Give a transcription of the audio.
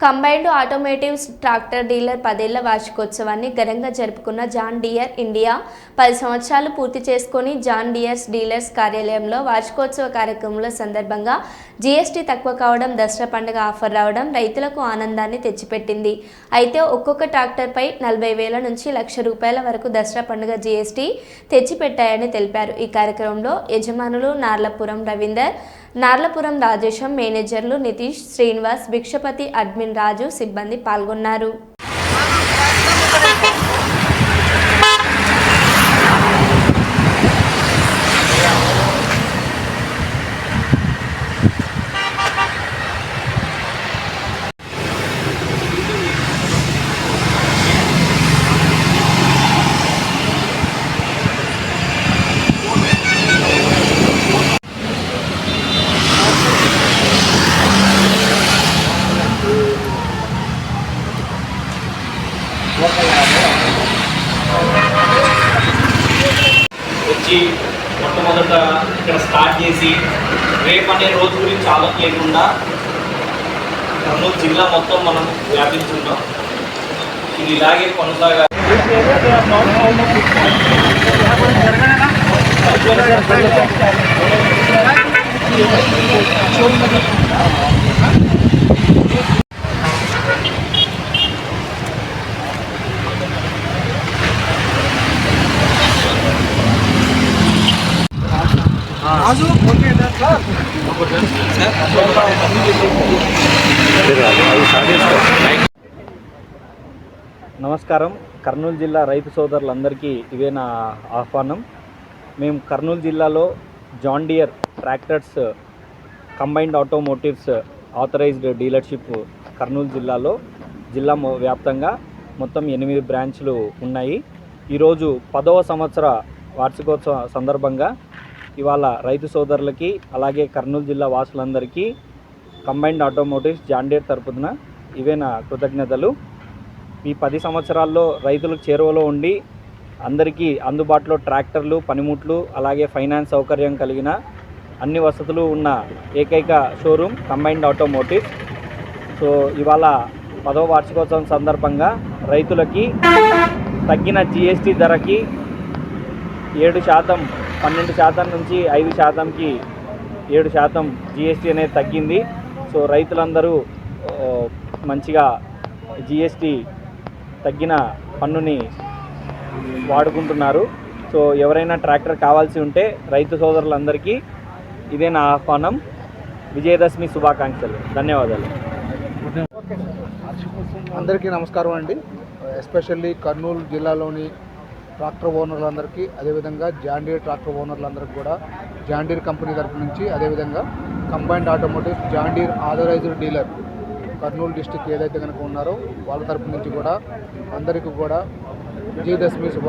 Combined ఆటోమేటివ్స్ tractor dealer పదేళ్ళ వార్షికోత్సవాన్ని ఘనంగా జరుపుకున్న జాన్ డియర్ ఇండియా పది సంవత్సరాలు పూర్తి చేసుకొని జాన్ డియర్స్ డీలర్స్ కార్యాలయంలో వార్షికోత్సవ కార్యక్రమంలో సందర్భంగా జీఎస్టీ తక్కువ కావడం దసరా పండుగ ఆఫర్ రావడం రైతులకు ఆనందాన్ని తెచ్చిపెట్టింది. అయితే ఒక్కొక్క ట్రాక్టర్పై నలభై వేల నుంచి లక్ష రూపాయల వరకు దసరా పండుగ జీఎస్టీ తెచ్చిపెట్టాయని తెలిపారు. ఈ కార్యక్రమంలో యజమానులు నార్లపురం రవీందర్ నార్లపురం రాజేశం మేనేజర్లు నితీష్ శ్రీనివాస్ భిక్షపతి అడ్మిన్ రాజు సిబ్బంది పాల్గొన్నారు. వచ్చి మొట్టమొదట ఇక్కడ స్టార్ట్ చేసి రేపు అనే రోజు గురించి ఆలోచన లేకుండా కర్నూలు జిల్లా మొత్తం మనం వ్యాపించుంటాం ఇది ఇలాగే కొనసాగా నమస్కారం. కర్నూలు జిల్లా రైతు సోదరులందరికీ ఇవే నా ఆహ్వానం. మేము కర్నూలు జిల్లాలో John Deere tractors combined automotives authorized dealership Kurnool జిల్లాలో జిల్లా వ్యాప్తంగా మొత్తం ఎనిమిది బ్రాంచ్లు ఉన్నాయి. ఈరోజు పదవ సంవత్సర వార్షికోత్సవ సందర్భంగా ఇవాళ రైతు సోదరులకి అలాగే కర్నూలు జిల్లా వాసులందరికీ కంబైన్డ్ ఆటోమోటివ్స్ జాండేర్ తరపున ఇవే నా కృతజ్ఞతలు. ఈ పది సంవత్సరాల్లో రైతులకు చేరువలో ఉండి అందరికీ అందుబాటులో ట్రాక్టర్లు పనిముట్లు అలాగే ఫైనాన్స్ సౌకర్యం కలిగిన అన్ని వసతులు ఉన్న ఏకైక షోరూమ్ కంబైన్డ్ ఆటోమోటివ్ సో ఇవాళ పదవ వార్షికోత్సవం సందర్భంగా రైతులకి తగ్గిన జిఎస్టీ ధరకి ఏడు శాతం పన్నెండు శాతం నుంచి ఐదు శాతంకి ఏడు శాతం జిఎస్టీ అనేది తగ్గింది. సో రైతులందరూ మంచిగా జిఎస్టీ తగ్గిన పన్నుని వాడుకుంటున్నారు. సో ఎవరైనా ట్రాక్టర్ కావాల్సి ఉంటే రైతు సోదరులందరికీ ఇదే నా ఆహ్వానం. విజయదశమి శుభాకాంక్షలు. ధన్యవాదాలు. అందరికీ నమస్కారం అండి. ఎస్పెషల్లీ కర్నూలు జిల్లాలోని ట్రాక్టర్ ఓనర్లందరికీ అదేవిధంగా జాండీర్ ట్రాక్టర్ ఓనర్లందరికీ కూడా జాండీర్ కంపెనీ తరపు నుంచి అదేవిధంగా combined automotive John Deere authorized dealer Kurnool district ఏదైతే కనుక ఉన్నారో వాళ్ళ తరపు నుంచి కూడా అందరికీ కూడా విజయదశమి శుభ